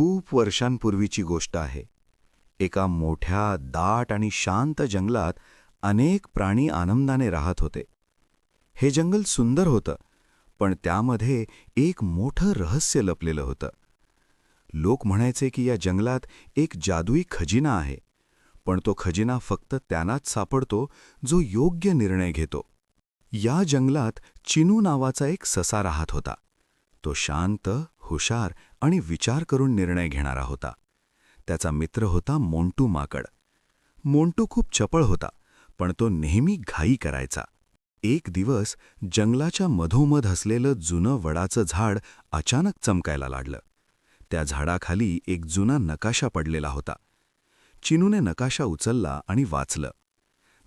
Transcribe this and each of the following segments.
खूप वर्षांपूर्वीची गोष्ट आहे. एका मोठ्या दाट आणि शांत जंगलात अनेक प्राणी आनंदाने राहत होते. हे जंगल सुंदर होतं पण त्यामध्ये एक मोठं रहस्य लपलेलं होतं. लोक म्हणायचे की या जंगलात एक जादुई खजिना आहे पण तो खजिना फक्त त्यांनाच सापडतो जो योग्य निर्णय घेतो. या जंगलात चिनू नावाचा एक ससा राहत होता. तो शांत हुशार आणि विचार करून निर्णय घेणारा होता. त्याचा मित्र होता मोंटू माकड. मोंटू खूप चपळ होता पण तो नेहमी घाई करायचा. एक दिवस जंगलाच्या मधोमध असलेलं जुनं वडाचं झाड अचानक चमकायला लागलं. त्या झाडाखाली एक जुना नकाशा पडलेला होता. चिनूने नकाशा उचलला आणि वाचलं.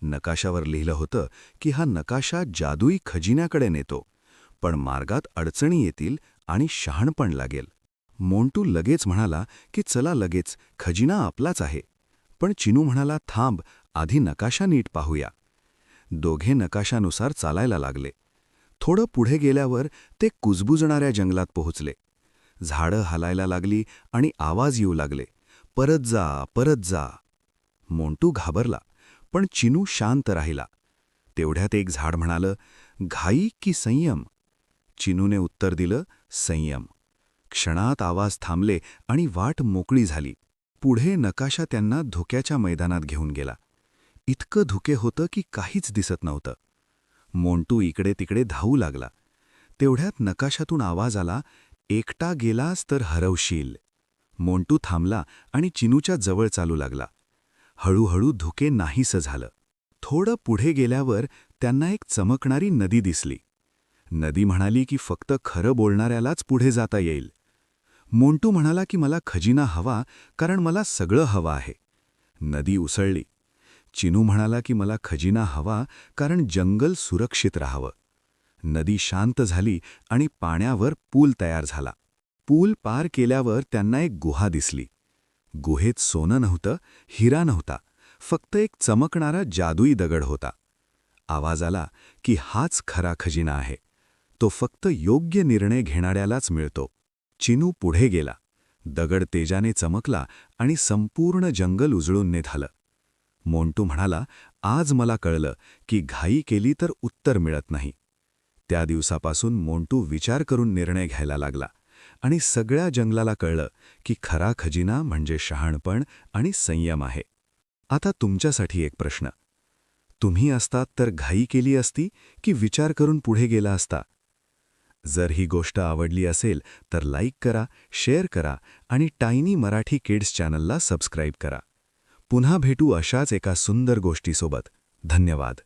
नकाशावर लिहिलं होतं की हा नकाशा जादुई खजिन्याकडे नेतो पण मार्गात अडचणी येतील आणि शहाणपण लागेल. मोंटू लगेच म्हणाला की चला लगेच खजिना आपलाच आहे. पण चिनू म्हणाला थांब आधी नकाशा नीट पाहूया. दोघे नकाशानुसार चालायला लागले. थोडं पुढे गेल्यावर ते कुजबुजणाऱ्या जंगलात पोहोचले. झाडं हालायला लागली आणि आवाज येऊ लागले परत जा परत जा. मोंटू घाबरला पण चिनू शांत राहिला. तेवढ्यात एक झाड म्हणालं घाई की संयम? चिनूने उत्तर दिलं संयम. क्षणात आवाज थांबले आणि वाट मोकळी झाली. पुढे नकाशा त्यांना धुक्याच्या मैदानात घेऊन गेला. इतकं धुके होतं की काहीच दिसत नव्हतं. मोंटू इकडे तिकडे धावू लागला. तेवढ्यात नकाशातून आवाज आला एकटा गेलास तर हरवशील. मोंटू थांबला आणि चिनूच्या जवळ चालू लागला. हळूहळू धुके नाहीसं झालं. थोडं पुढे गेल्यावर त्यांना एक चमकणारी नदी दिसली. नदी म्हणाली की फक्त खरं बोलणाऱ्यालाच पुढे जाता येईल. मोंटू म्हणाला की मला खजिना हवा कारण मला सगळं हवं आहे. नदी उसळली. चिनू म्हणाला की मला खजिना हवा कारण जंगल सुरक्षित राहावं. नदी शांत झाली आणि पाण्यावर पूल तयार झाला. पूल पार केल्यावर त्यांना एक गुहा दिसली. गुहेत सोनं नव्हतं हिरा नव्हता फक्त एक चमकणारा जादुई दगड होता. आवाज आला की हाच खरा खजिना आहे. तो फक्त योग्य निर्णय घेणाऱ्यालाच मिळतो. चिनू पुढे गेला. दगड तेजाने चमकला आणि संपूर्ण जंगल उजळून निघालं. मोंटू म्हणाला आज मला कळलं की घाई केली तर उत्तर मिळत नाही. त्या दिवसापासून मोंटू विचार करून निर्णय घ्यायला लागला आणि सगळ्या जंगलाला कळलं की खरा खजिना म्हणजे शहाणपण आणि संयम आहे. आता तुमच्यासाठी एक प्रश्न. तुम्ही असतात तर घाई केली असती की विचार करून पुढे गेला असता? जर ही गोष्ट आवडली असेल तर लाईक करा शेअर करा आणि टायनी मराठी किड्स चॅनलला सबस्क्राईब करा. पुन्हा भेटू अशाच एका सुंदर गोष्टीसोबत. धन्यवाद.